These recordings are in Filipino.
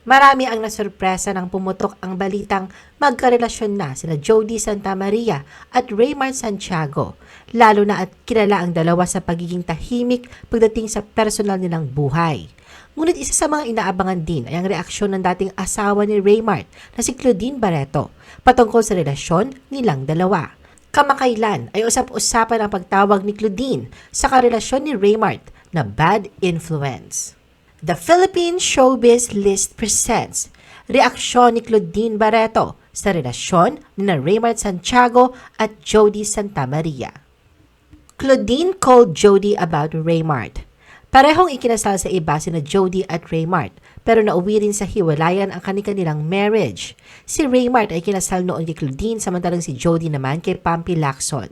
Marami ang nasurpresa nang pumutok ang balitang magkarelasyon na sina Jody Santa Maria at Raymar Santiago. Lalo na at kilala ang dalawa sa pagiging tahimik pagdating sa personal nilang buhay. Ngunit isa sa mga inaabangan din ay ang reaksyon ng dating asawa ni Raymart na si Claudine Barreto patungkol sa relasyon nilang dalawa. Kamakailan ay usap-usapan ang pagtawag ni Claudine sa karelasyon ni Raymart na bad influence. The Philippine Showbiz List presents reaksyon ni Claudine Barreto sa relasyon ni Raymart Santiago at Jody Santa Maria. Claudine called Jody about Raymart. Parehong ikinasal sa iba sina Jody at Raymart, pero nauwi rin sa hiwalayan ang kanilang marriage. Si Raymart ay kinasal noon kay Claudine samantalang si Jody naman kay Pampi Lacson.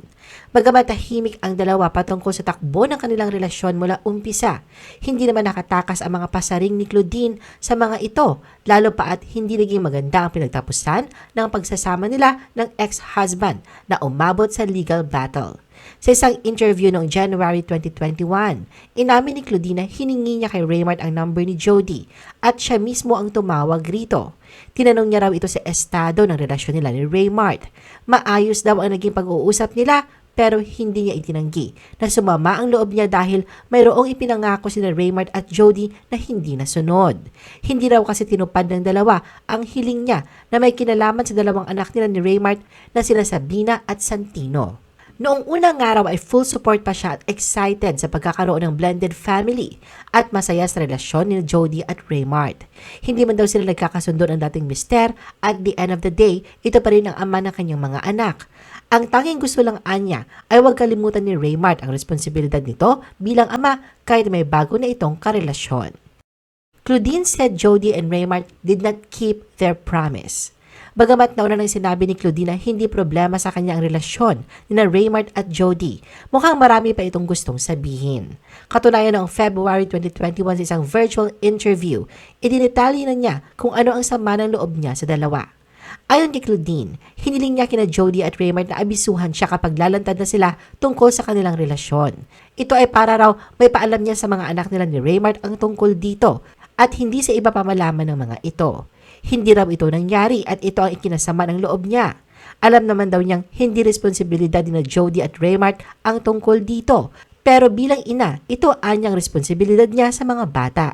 Bagamat tahimik ang dalawa patungkol sa takbo ng kanilang relasyon mula umpisa, hindi naman nakatakas ang mga pasaring ni Claudine sa mga ito, lalo pa at hindi naging maganda ang pinagtapusan ng pagsasama nila ng ex-husband na umabot sa legal battle. Sa isang interview noong January 2021, inamin ni Claudine na hiningi niya kay Raymart ang number ni Jody at siya mismo ang tumawag rito. Tinanong niya raw ito sa estado ng relasyon nila ni Raymart. Maayos daw ang naging pag-uusap nila pero hindi niya itinanggi na sumama ang loob niya dahil mayroong ipinangako sina Raymart at Jody na hindi nasunod. Hindi raw kasi tinupad ng dalawa ang hiling niya na may kinalaman sa dalawang anak nila ni Raymart na sila Sabina at Santino. Noong unang araw ay full support pa siya at excited sa pagkakaroon ng blended family at masaya sa relasyon ni Jody at Raymart. Hindi man daw sila nagkakasundo ng dating mister at the end of the day, ito pa rin ang ama ng kanyang mga anak. Ang tanging gusto lang anya ay huwag kalimutan ni Raymart ang responsibilidad nito bilang ama kahit may bago na itong karelasyon. Claudine said Jody and Raymart did not keep their promise. Bagamat nauna nang sinabi ni Claudine na hindi problema sa kanya ang relasyon ni na Raymart at Jody, mukhang marami pa itong gustong sabihin. Katunayan noong February 2021 sa isang virtual interview, idinetali na niya kung ano ang sama ng loob niya sa dalawa. Ayon kay Claudine, hiniling niya kina Jody at Raymart na abisuhan siya kapag lalantad na sila tungkol sa kanilang relasyon. Ito ay para raw may paalam niya sa mga anak nila ni Raymart ang tungkol dito at hindi sa iba pa malaman ng mga ito. Hindi raw ito nangyari at ito ang ikinasama ng loob niya. Alam naman daw niyang hindi responsibilidad ni na Jody at Raymart ang tungkol dito. Pero bilang ina, ito anyang responsibilidad niya sa mga bata.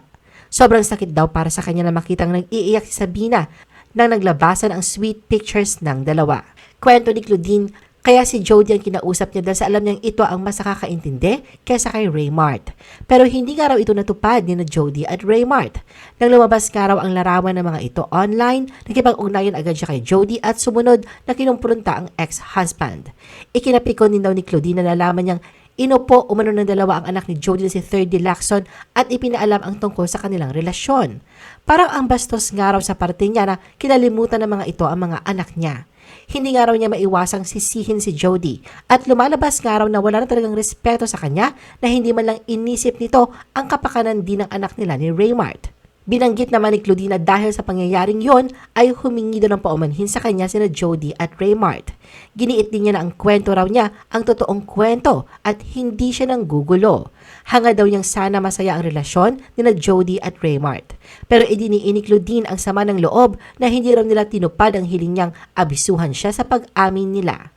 Sobrang sakit daw para sa kanya na makitang nag-iiyak si Sabina nang naglabasan ang sweet pictures ng dalawa. Kwento ni Claudine, kaya si Jody ang kinausap niya dahil sa alam niyang ito ang mas nakakaintindi kaysa kay Raymart. Pero hindi nga raw ito natupad ni na Jody at Raymart. Nang lumabas nga raw ang larawan ng mga ito online, nakipag-ugnayan agad siya kay Jody at sumunod na kinumprunta ang ex-husband. Ikinapikon din daw ni Claudine na nalaman niyang Inupo umano ng dalawa ang anak ni Jody na si Third. Lacson at ipinaalam ang tungkol sa kanilang relasyon. Parang ang bastos nga raw sa parte niya na kinalimutan ng mga ito ang mga anak niya. Hindi nga raw niya maiwasang sisihin si Jody at lumalabas nga raw na wala na talagang respeto sa kanya na hindi man lang inisip nito ang kapakanan din ng anak nila ni Raymart. Binanggit naman ni Claudine na dahil sa pangyayaring yon ay humingi daw ng paumanhin sa kanya sina Jody at Raymart. Giniit din niya na ang kwento raw niya ang totoong kwento at hindi siya nang gugulo. Hanga daw niyang sana masaya ang relasyon ni na Jody at Raymart. Pero idiniin ni Claudine ang sama ng loob na hindi raw nila tinupad ang hiling niyang abisuhan siya sa pag-amin nila.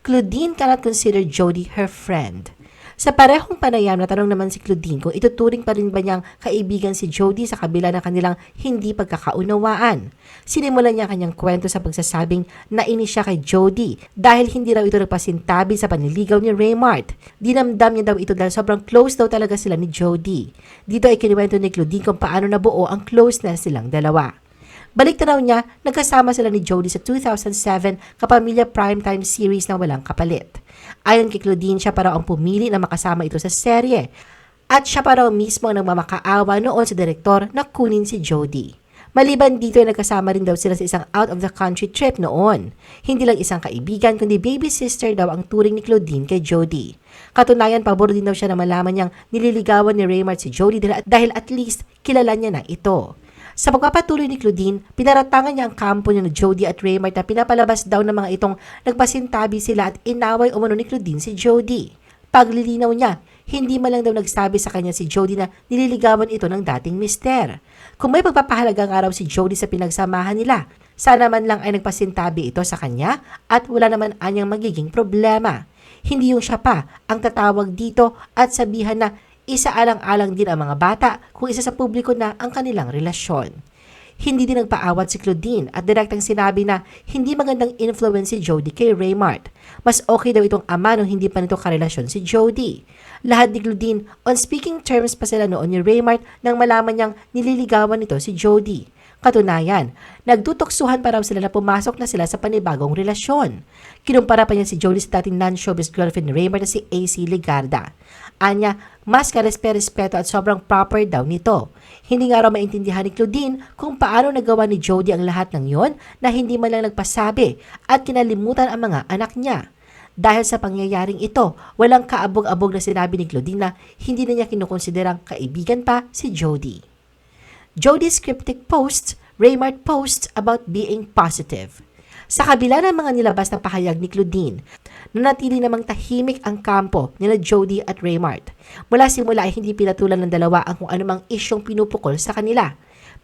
Claudine cannot consider Jody her friend. Sa parehong panayam, natanong naman si Claudine kung ituturing pa rin ba niyang kaibigan si Jody sa kabila ng kanilang hindi pagkakaunawaan. Sinimulan niya ang kanyang kwento sa pagsasabing nainis siya kay Jody dahil hindi raw ito nagpasintabi sa panliligaw ni Raymart. Dinamdam niya daw ito dahil sobrang close daw talaga sila ni Jody. Dito ay kiniwento ni Claudine kung paano nabuo ang closeness silang dalawa. Balik tanaw niya, nagkasama sila ni Jody sa 2007 Kapamilya Primetime Series na walang kapalit. Ayon kay Claudine, siya pa raw ang pumili na makasama ito sa serye. At siya pa raw mismo ang nagmamakaawa noon sa direktor na kunin si Jody. Maliban dito ay nagkasama rin daw sila sa isang out-of-the-country trip noon. Hindi lang isang kaibigan, kundi baby sister daw ang turing ni Claudine kay Jody. Katunayan, pabor din daw siya na malaman niyang nililigawan ni Raymart si Jody dahil at least kilala niya na ito. Sa pagpapatuloy ni Claudine, pinaratangan niya ang kampo niya na Jody at Raymart na pinapalabas daw ng mga itong nagpasintabi sila at inaway umano ni Claudine si Jody. Paglilinaw niya, hindi man lang daw nagsabi sa kanya si Jody na nililigawan ito ng dating mister. Kung may pagpapahalagang araw si Jody sa pinagsamahan nila, sana man lang ay nagpasintabi ito sa kanya at wala naman anyang magiging problema. Hindi yung siya pa ang tatawag dito at sabihan na isaalang-alang din ang mga bata kung isa sa publiko na ang kanilang relasyon. Hindi din nagpaawat si Claudine at direktang sinabi na hindi magandang influence si Jody kay Raymart. Mas okay daw itong ama nung hindi pa nito karelasyon si Jody. Lahat ni Claudine, on speaking terms pa sila noon ni Raymart nang malaman niyang nililigawan nito si Jody. Katunayan, nagtutoksuhan pa raw sila na pumasok na sila sa panibagong relasyon. Kinumpara pa niya si Jody sa dating non-showbiz girlfriend ni Raymart na si AC Ligarda. Anya, mas karespe-respeto at sobrang proper daw nito. Hindi nga raw maintindihan ni Claudine kung paano nagawa ni Jody ang lahat ng yon na hindi man lang nagpasabi at kinalimutan ang mga anak niya. Dahil sa pangyayaring ito, walang kaabog-abog na sinabi ni Claudine na hindi na niya kinukonsiderang kaibigan pa si Jody. Jody's cryptic posts, Raymart posts about being positive. Sa kabila ng mga nilabas na pahayag ni Claudine, nanatili namang tahimik ang kampo nila Jody at Raymart. Mula simula ay hindi pinatulan ng dalawa ang kung anumang isyong pinupukol sa kanila.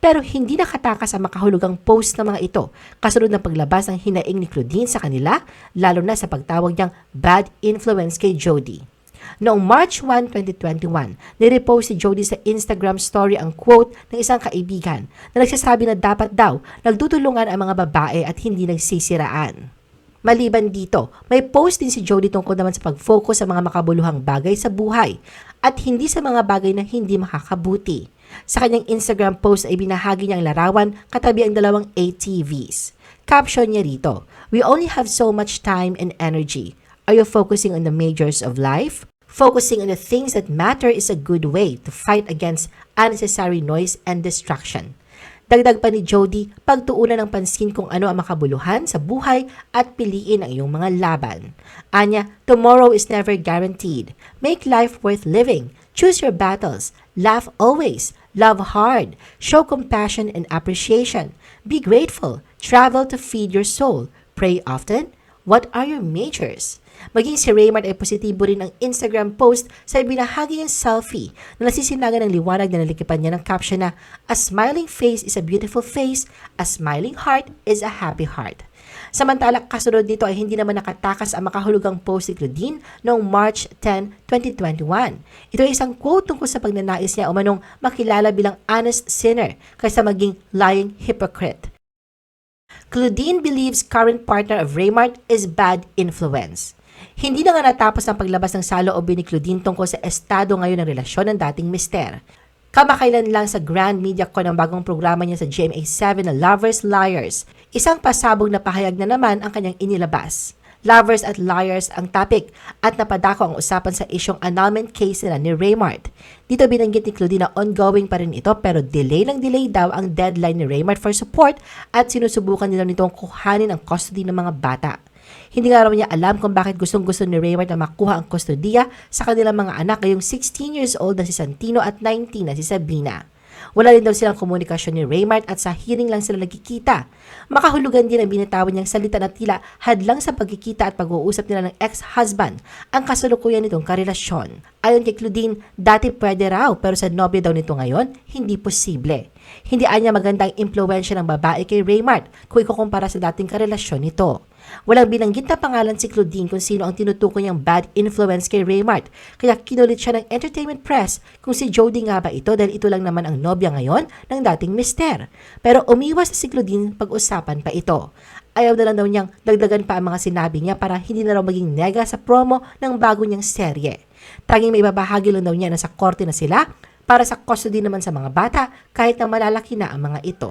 Pero hindi nakatakas ang makahulugang post ng mga ito kasunod ng paglabas ng hinaing ni Claudine sa kanila, lalo na sa pagtawag niyang bad influence kay Jody. Noong March 1, 2021, nirepost si Jody sa Instagram story ang quote ng isang kaibigan na nagsasabi na dapat daw nagtutulungan ang mga babae at hindi nagsisiraan. Maliban dito, may post din si Jody tungkol naman sa pag-focus sa mga makabuluhang bagay sa buhay at hindi sa mga bagay na hindi makakabuti. Sa kanyang Instagram post ay binahagi niya ang larawan katabi ang dalawang ATVs. Caption niya rito, We only have so much time and energy. Are you focusing on the majors of life? Focusing on the things that matter is a good way to fight against unnecessary noise and distraction. Dagdag pa ni Jody, pagtuunan ng pansin kung ano ang makabuluhan sa buhay at piliin ang iyong mga laban. Anya, tomorrow is never guaranteed. Make life worth living. Choose your battles. Laugh always. Love hard. Show compassion and appreciation. Be grateful. Travel to feed your soul. Pray often. What are your majors? Maging si Raymart ay positibo rin ang Instagram post sa ibinahagi niyang selfie na nasisinagan ng liwanag na nalikipan niya ng caption na A smiling face is a beautiful face, a smiling heart is a happy heart. Samantala, kasunod nito ay hindi naman nakatakas ang makahulugang post ni Claudine noong March 10, 2021. Ito ay isang quote tungkol sa pagnanais niya umanong makilala bilang honest sinner kaysa maging lying hypocrite. Claudine believes current partner of Raymart is bad influence. Hindi na nga natapos ang paglabas ng saloobin ni Claudine tungkol sa estado ngayon ng relasyon ng dating mister. Kamakailan lang sa Grand Media Con ang bagong programa niya sa GMA7 na Lovers Liars. Isang pasabog na pahayag na naman ang kanyang inilabas. Lovers at Liars ang topic at napadako ang usapan sa isyong annulment case nila ni Raymart. Dito binanggit ni Claudine na ongoing pa rin ito pero delay ng delay daw ang deadline ni Raymart for support at sinusubukan nila nitong kuhanin ang custody ng mga bata. Hindi nga raw niya alam kung bakit gustong gusto ni Raymart na makuha ang kustodiya sa kanilang mga anak ngayong 16 years old na si Santino at 19 na si Sabina. Wala rin daw silang komunikasyon ni Raymart at sa hearing lang sila nagkikita. Makahulugan din ang binitawan niyang salita na tila hadlang sa pagkikita at pag-uusap nila ng ex-husband ang kasalukuyan nitong karelasyon. Ayon kay Claudine, dati pwede raw pero sa nobyo daw nito ngayon, hindi posible. Hindi anya magandang impluensya ng babae kay Raymart kung ikukumpara sa dating karelasyon nito. Walang binanggit na pangalan si Claudine kung sino ang tinutukoy niyang bad influence kay Raymart, kaya kinulit siya ng entertainment press kung si Jody nga ba ito dahil ito lang naman ang nobya ngayon ng dating mister. Pero umiwas na si Claudine pag-usapan pa ito. Ayaw na lang daw niyang dagdagan pa ang mga sinabi niya para hindi na raw maging nega sa promo ng bago niyang serye. Tanging may babahagi lang daw niya na sa korte na sila para sa custody naman sa mga bata kahit na malalaki na ang mga ito.